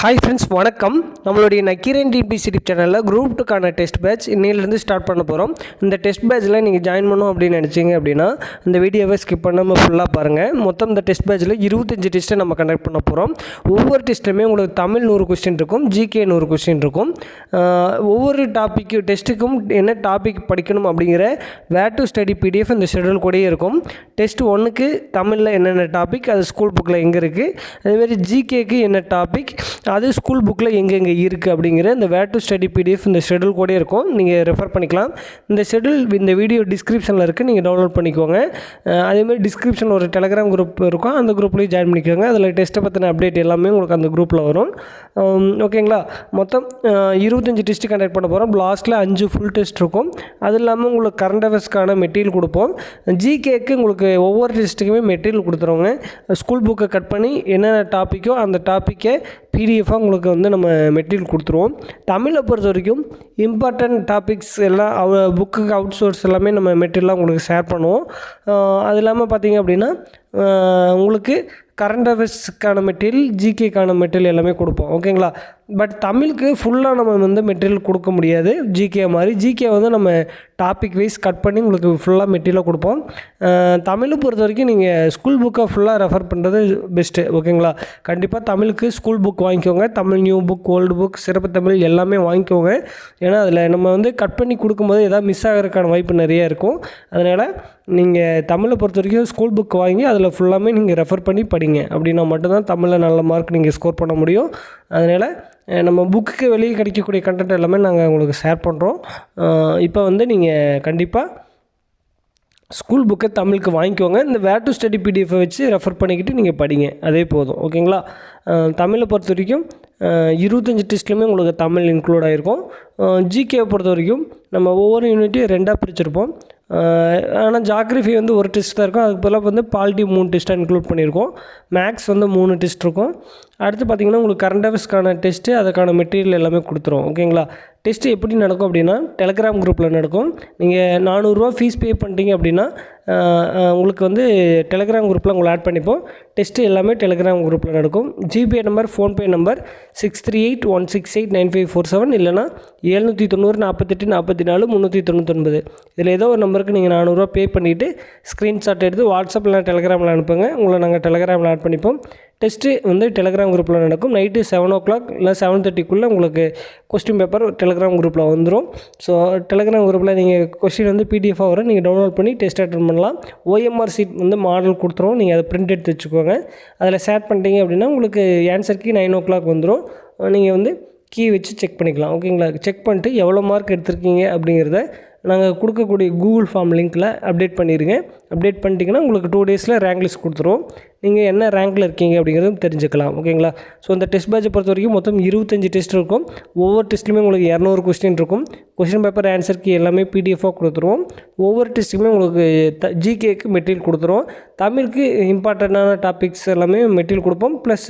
Hi friends வணக்கம். நம்மளுடைய நக்கீரன் டிபிசி சேனலில் குரூப் டூக்கான டெஸ்ட் பேட்ச் இன்னிலேருந்து ஸ்டார்ட் பண்ண போகிறோம் இந்த டெஸ்ட் பேட்சில் நீங்கள் ஜாயின் பண்ணோம் அப்படின்னு நினச்சிங்க அப்படின்னா இந்த வீடியோவை ஸ்கிப் பண்ணாமல் ஃபுல்லாக பாருங்கள் மொத்தம் இந்த டெஸ்ட் பேட்சில் இருபத்தஞ்சி டெஸ்ட்டை நம்ம கண்டக்ட் பண்ண போகிறோம் ஒவ்வொரு டெஸ்ட்டுமே உங்களுக்கு தமிழ் நூறு கொஸ்டின் இருக்கும் ஜிகே நூறு கொஸ்டின் இருக்கும். ஒவ்வொரு டாப்பிக்கு டெஸ்ட்டுக்கும் என்ன டாபிக் படிக்கணும் அப்படிங்கிற வேர் டு ஸ்டடி பிடிஎஃப் இந்த ஷெடியூல் கூடயே இருக்கும். டெஸ்ட் ஒன்றுக்கு தமிழில் என்னென்ன டாபிக் அது ஸ்கூல் புக்கில் எங்கே இருக்குது அதேமாதிரி ஜிகேக்கு என்ன டாபிக் அது ஸ்கூல் புக்கில் எங்கெங்கே இருக்குது அப்படிங்கிற இந்த வேர் டு ஸ்டடி பிடிஎஃப் இந்த ஷெடியூல் கூட இருக்கும். நீங்கள் ரெஃபர் பண்ணிக்கலாம். இந்த ஷெடியூல் இந்த வீடியோ டிஸ்கிரிப்ஷனில் இருக்குது நீங்கள் டவுன்லோட் பண்ணிக்கோங்க. அதேமாதிரி டிஸ்கிரிப்ஷனில் ஒரு டெலகிராம் குரூப் இருக்கும். அந்த குரூப்லேயும் ஜாயின் பண்ணிக்கோங்க. அதில் டெஸ்ட்டை பற்றின அப்டேட் எல்லாமே உங்களுக்கு அந்த குரூப்பில் வரும். ஓகேங்களா மொத்தம் இருபத்தஞ்சி டெஸ்ட்டு கண்டக்ட் பண்ண போகிறோம் லாஸ்ட்டில் அஞ்சு ஃபுல் டெஸ்ட் இருக்கும். அது இல்லாமல் உங்களுக்கு கரண்ட் அஃபேர்ஸ்க்கான மெட்டீரியல் கொடுப்போம். ஜிகேக்கு உங்களுக்கு ஒவ்வொரு டெஸ்ட்டுக்குமே மெட்டீரியல் கொடுத்துருவோங்க. ஸ்கூல் புக்கை கட் பண்ணி என்னென்ன டாப்பிக்கோ அந்த டாப்பிக்கை பிடிஎஃபாக உங்களுக்கு வந்து நம்ம மெட்டீரியல் கொடுத்துருவோம். தமிழை பொறுத்த வரைக்கும் இம்பார்ட்டண்ட் டாபிக்ஸ் எல்லாம் அவ புக்குக்கு அவுட் சோர்ஸ் எல்லாமே நம்ம மெட்டீரியலாக உங்களுக்கு ஷேர் பண்ணுவோம். அது இல்லாமல் பார்த்தீங்க அப்படின்னா உங்களுக்கு கரண்ட் அஃபேர்ஸ்க்கான மெட்டீரியல் ஜிகேக்கான மெட்டீரியல் எல்லாமே கொடுப்போம். ஓகேங்களா பட் தமிழுக்கு ஃபுல்லாக நம்ம வந்து மெட்டீரியல் கொடுக்க முடியாது. ஜிகே மாதிரி. ஜிகே வந்து நம்ம டாபிக் வைஸ் கட் பண்ணி உங்களுக்கு ஃபுல்லாக மெட்டீரியலாக கொடுப்போம். தமிழை பொறுத்த வரைக்கும் நீங்கள் ஸ்கூல் புக்கை ஃபுல்லாக ரெஃபர் பண்ணுறது பெஸ்ட்டு ஓகேங்களா கண்டிப்பாக தமிழுக்கு ஸ்கூல் புக் வாங்கிக்கோங்க. Tamil new book old book சிறப்பு தமிழ் எல்லாமே வாங்கிக்கோங்க. ஏன்னா அதில் நம்ம வந்து கட் பண்ணி கொடுக்கும்போது எதாவது மிஸ் ஆகிறதுக்கான வாய்ப்பு நிறைய இருக்கும். அதனால் நீங்கள் தமிழை பொறுத்த வரைக்கும் ஸ்கூல் புக் வாங்கி அதில் ஃபுல்லாமே நீங்கள் ரெஃபர் பண்ணி படிங்க. அப்படின்னா மட்டும்தான் தமிழில் நல்ல மார்க் நீங்கள் ஸ்கோர் பண்ண முடியும். அதனால் நம்ம புக்குக்கு வெளியே கிடைக்கக்கூடிய கண்டென்ட் எல்லாமே நாங்கள் உங்களுக்கு ஷேர் பண்ணுறோம் இப்போ வந்து நீங்கள் கண்டிப்பாக ஸ்கூல் புக்கை தமிழுக்கு வாங்கிக்கோங்க. இந்த வேர் டு ஸ்டடி பிடிஎஃபை வச்சு ரெஃபர் பண்ணிக்கிட்டு நீங்கள் படிங்க. அதே போதும். ஓகேங்களா தமிழை பொறுத்த வரைக்கும் இருபத்தஞ்சி டெஸ்ட்லையுமே உங்களுக்கு தமிழ் இன்க்ளூட் ஆகிருக்கும் ஜிகேவை பொறுத்த வரைக்கும் நம்ம ஒவ்வொரு யூனிட்டையும் ரெண்டாக பிரிச்சிருப்போம். ஆனால் ஜாக்ரஃபி வந்து ஒரு டெஸ்ட் தான் இருக்கும். அதுக்கு பதிலாக வந்து பாலிட்டி மூணு டெஸ்ட்டாக இன்க்ளூட் பண்ணியிருக்கோம். மேக்ஸ் வந்து மூணு டெஸ்ட் இருக்கும். அடுத்து பார்த்திங்கன்னா உங்களுக்கு கரண்ட் அஃபேர்ஸ்க்கான டெஸ்ட்டு அதுக்கான மெட்டீரியல் எல்லாமே கொடுத்துரும். ஓகேங்களா டெஸ்ட்டு எப்படி நடக்கும் அப்படின்னா டெலகிராம் குரூப்பில் நடக்கும். நீங்கள் நானூறுரூவா ஃபீஸ் பே பண்ணிட்டீங்க அப்படின்னா உங்களுக்கு வந்து டெலகிராம் குரூப்பில் உங்களை ஆட் பண்ணிப்போம். டெஸ்ட்டு எல்லாமே டெலகிராம் குரூப்பில் நடக்கும். GPay number PhonePe number six three eight one six eight nine five four seven இல்லைனா எழுநூற்றி தொண்ணூறு நாற்பத்தெட்டு நாற்பத்தி நாலு முந்நூற்றி தொண்ணூத்தொன்பது. இதில் ஏதோ ஒரு நம்பருக்கு நீங்கள் நானூறுரூவா பே பண்ணிவிட்டு ஸ்க்ரீன்ஷாட் எடுத்து வாட்ஸ்அப்பில் டெலகிராமில் அனுப்புங்க. உங்களை நாங்கள் டெலகிராமில் ஆட் பண்ணிப்போம். டெஸ்ட்டு வந்து டெலகிராம் குரூப்பில் நடக்கும். நைட்டு செவன் ஓ கிளாக் இல்லை செவன் தேர்ட்டிக்குள்ளே உங்களுக்கு கொஸ்டின் பேப்பர் டெலகிராம் குரூப்பில் வந்துடும் ஸோ டெலகிராம் குரூப்பில் நீங்கள் கொஸ்டின் வந்து பிடிஎஃபாக வரும். நீங்கள் டவுன்லோட் பண்ணி டெஸ்ட் அட்டன் பண்ணலாம். ஓஎம்ஆர் சீட் வந்து மாடல் கொடுத்துருவோம் நீங்கள் அதை பிரிண்ட் எடுத்து வச்சுக்கோங்க. அதில் ஷேர் பண்ணிட்டீங்க அப்படின்னா உங்களுக்கு answer key nine o'clock வந்துடும் நீங்கள் வந்து கீ வச்சு செக் பண்ணிக்கலாம். ஓகேங்களா செக் பண்ணிட்டு எவ்வளோ மார்க் எடுத்திருக்கீங்க அப்படிங்கிறத நாங்கள் கொடுக்கக்கூடிய கூகுள் ஃபார்ம் லிங்க்கில் அப்டேட் பண்ணிடுங்க அப்டேட் பண்ணிட்டீங்கன்னா உங்களுக்கு டூ டேஸில் ரேங்க் லிஸ்ட் கொடுத்துருவோம். நீங்கள் என்ன ரேங்கில் இருக்கீங்க அப்படிங்கிறதும் தெரிஞ்சுக்கலாம். ஓகேங்களா? ஸோ இந்த டெஸ்ட் பேட்சை பொறுத்த வரைக்கும் மொத்தம் இருபத்தஞ்சி டெஸ்ட் இருக்கும். ஒவ்வொரு டெஸ்ட்லையுமே உங்களுக்கு இரநூறு கொஸ்டின் இருக்கும். கொஸ்டின் பேப்பர் ஆன்சருக்கு எல்லாமே பிடிஎஃபாக கொடுத்துருவோம். ஒவ்வொரு டெஸ்ட்டுமே உங்களுக்கு த ஜிகேக்கு மெட்டீரியல் கொடுத்துருவோம். தமிழுக்கு இம்பார்ட்டண்ட்டான டாபிக்ஸ் எல்லாமே மெட்டீரியல் கொடுப்போம். ப்ளஸ்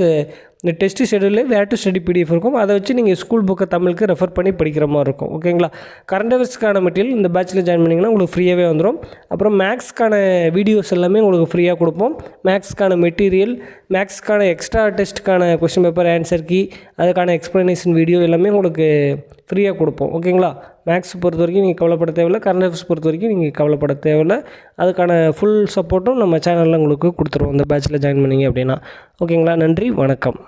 இந்த டெஸ்ட் ஷெடியூலில் வேர் டு ஸ்டடி பிடிஎஃப் இருக்கும். அதை வச்சு நீங்கள் ஸ்கூல் புக்கை தமிழுக்கு ரெஃபர் பண்ணி படிக்கிற மாதிரி இருக்கும். ஓகேங்களா கரண்ட் அஃபேர்ஸ்க்கான மெட்டீரியல் இந்த பேட்சில் ஜாயின் பண்ணிங்கன்னா உங்களுக்கு ஃப்ரீயாகவே வந்துடும் அப்புறம் மேக்ஸ்க்கான வீடியோஸ் எல்லாமே உங்களுக்கு ஃப்ரீயாக கொடுப்போம். மேக்ஸ்க்கான மெட்டீரியல் மேக்ஸ்க்கான எக்ஸ்ட்ரா டெஸ்ட்டுக்கான கொஸ்டின் பேப்பர் ஆன்சர் கீ அதுக்கான எக்ஸ்ப்ளனேஷன் வீடியோ எல்லாமே உங்களுக்கு ஃப்ரீயாக கொடுப்போம். ஓகேங்களா மேக்ஸ் பொறுத்த வரைக்கும் நீங்கள் கவலைப்பட தேவையில்ல. கரண்ட் அஃபேர்ஸ் பொறுத்த வரைக்கும் நீங்கள் கவலைப்பட தேவையில்ல. அதுக்கான ஃபுல் சப்போர்ட்டும் நம்ம சேனலில் உங்களுக்கு கொடுத்துருவோம். இந்த பேட்சில் ஜாயின் பண்ணீங்க அப்படின்னா. ஓகேங்களா நன்றி. வணக்கம்.